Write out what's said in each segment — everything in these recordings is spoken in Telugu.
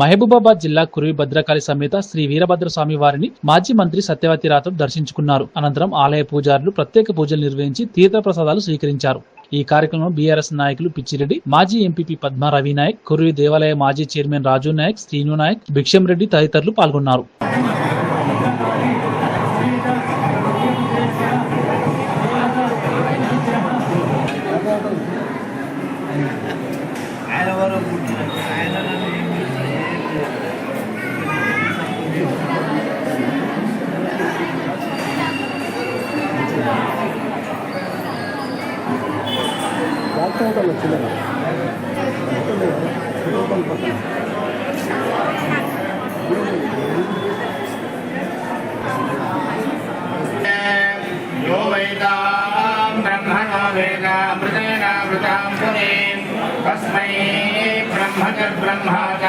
మహబూబాబాద్ జిల్లా కురివి భద్రకాళి సమేత శ్రీ వీరభద్ర స్వామి వారిని మాజీ మంత్రి సత్యవతి రాథోడ్ దర్శించుకున్నారు. అనంతరం ఆలయ పూజారులు ప్రత్యేక పూజలు నిర్వహించి తీర్థప్రసాదాలు స్వీకరించారు. ఈ కార్యక్రమంలో బీఆర్ఎస్ నాయకులు పిచ్చిరెడ్డి మాజీ ఎంపీపీ పద్మ రవి నాయక్ కురివి దేవాలయ మాజీ చైర్మన్ రాజు నాయక్ శ్రీను నాయక్ భిక్షం రెడ్డి తదితరులు పాల్గొన్నారు. টাকা লাগছিল না ब्रह्मणा ब्रह्मचर्ब्रह्मा च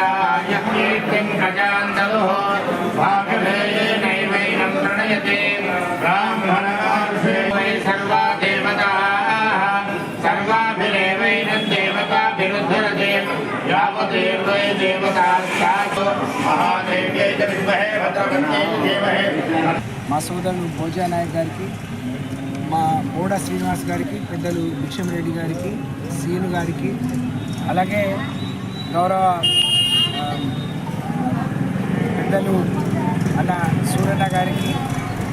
మా సోదరుడు భోజా నాయక్ గారికి మా బోడ శ్రీనివాస్ గారికి పెద్దలు భిక్షం రెడ్డి గారికి సీను గారికి అలాగే గౌరవ పెద్దలు అన్న సూరన్న గారికి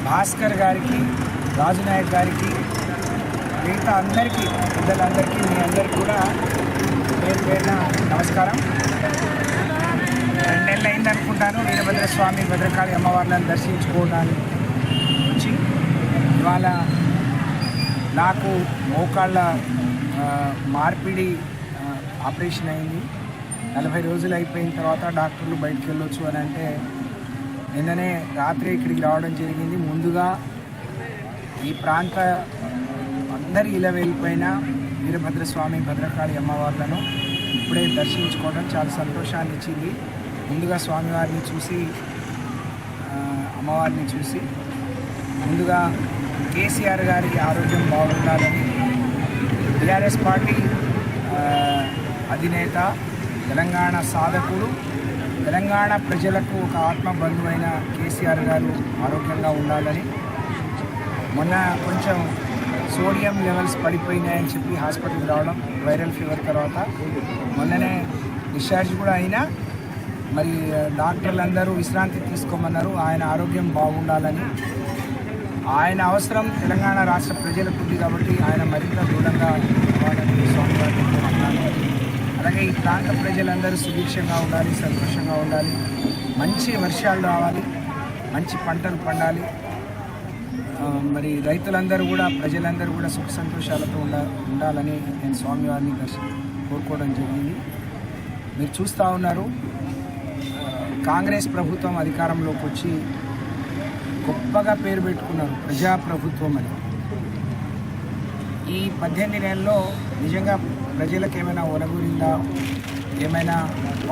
భాస్కర్ గారికి రాజు నాయక్ గారికి మిగతా అందరికీ పెద్దలందరికీ మీ అందరికీ కూడా పేరు పేరున నమస్కారం. రెండు నెలలు అయింది అనుకుంటాను వీరభద్ర స్వామి భద్రకాళి అమ్మవార్లను దర్శించుకోవడానికి వచ్చి ఇవాళ నాకు మోకాళ్ళ మార్పిడి ఆపరేషన్ అయింది. నలభై రోజులు అయిపోయిన తర్వాత డాక్టర్లు బయటికి వెళ్ళొచ్చు అని అంటే నిన్ననే రాత్రి ఇక్కడికి రావడం జరిగింది. ముందుగా ఈ ప్రాంత అందరి ఇలా వెళ్ళిపోయిన వీరభద్ర స్వామి భద్రకాళి అమ్మవార్లను ఇప్పుడే దర్శించుకోవడం చాలా సంతోషాన్ని ఇచ్చింది ముందుగా స్వామివారిని చూసి అమ్మవారిని చూసి ముందుగా కేసీఆర్ గారి ఆరోగ్యం బాగుండాలని టీఆర్ఎస్ పార్టీ అధినేత తెలంగాణ సాధకుడు తెలంగాణ ప్రజలకు ఒక ఆత్మ బంధువైన కేసీఆర్ గారు ఆరోగ్యంగా ఉండాలని మొన్న కొంచెం సోడియం లెవెల్స్ పడిపోయినాయని చెప్పి హాస్పిటల్కి రావడం వైరల్ ఫీవర్ తర్వాత. మొన్ననే డిశ్చార్జ్ కూడా అయినా మరి డాక్టర్లు అందరూ విశ్రాంతి తీసుకోమన్నారు. ఆయన ఆరోగ్యం బాగుండాలని. ఆయన అవసరం తెలంగాణ రాష్ట్ర ప్రజలకు ఉంది కాబట్టి ఆయన మరింత దూరంగా అవ్వాలని స్వామివారిని అలాగే ఈ ప్రాంత ప్రజలందరూ సుభిక్షంగా ఉండాలి సంతోషంగా ఉండాలి. మంచి వర్షాలు రావాలి మంచి పంటలు పండాలి. మరి రైతులందరూ కూడా ప్రజలందరూ కూడా సుఖ సంతోషాలతో ఉండ ఉండాలని నేను స్వామివారిని దర్శ కోరుకోవడం జరిగింది. మీరు చూస్తూ ఉన్నారు. కాంగ్రెస్ ప్రభుత్వం అధికారంలోకి వచ్చి గొప్పగా పేరు పెట్టుకున్నారు ప్రజాప్రభుత్వం అని. ఈ పద్దెనిమిది నెలల్లో నిజంగా ప్రజలకు ఏమైనా ఒనగురిందా ఏమైనా